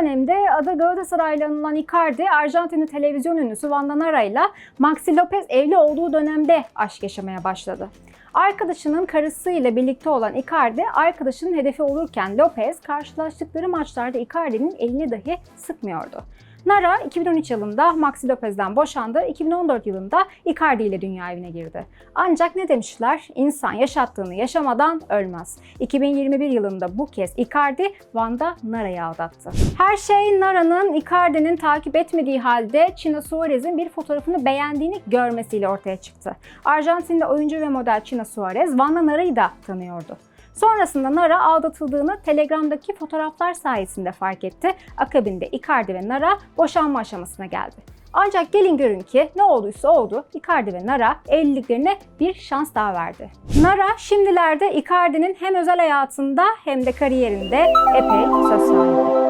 dönemde adı Galatasaraylı anılan Icardi, Arjantinli televizyon ünlüsü Vanda Nara ile Maxi Lopez evli olduğu dönemde aşk yaşamaya başladı. Arkadaşının karısıyla birlikte olan Icardi, arkadaşının hedefi olurken Lopez karşılaştıkları maçlarda Icardi'nin elini dahi sıkmıyordu. Nara 2013 yılında Maxi Lopez'den boşandı, 2014 yılında Icardi ile dünya evine girdi. Ancak ne demişler? İnsan yaşattığını yaşamadan ölmez. 2021 yılında bu kez Icardi Van'da Nara'yı aldattı. Her şey Nara'nın Icardi'nin takip etmediği halde China Suarez'in bir fotoğrafını beğendiğini görmesiyle ortaya çıktı. Arjantinli oyuncu ve model China Suarez Van'da Nara'yı da tanıyordu. Sonrasında Nara aldatıldığını Telegram'daki fotoğraflar sayesinde fark etti. Akabinde Icardi ve Nara boşanma aşamasına geldi. Ancak gelin görün ki ne olduysa oldu. Icardi ve Nara evliliklerine bir şans daha verdi. Nara şimdilerde Icardi'nin hem özel hayatında hem de kariyerinde epey söz sahibi.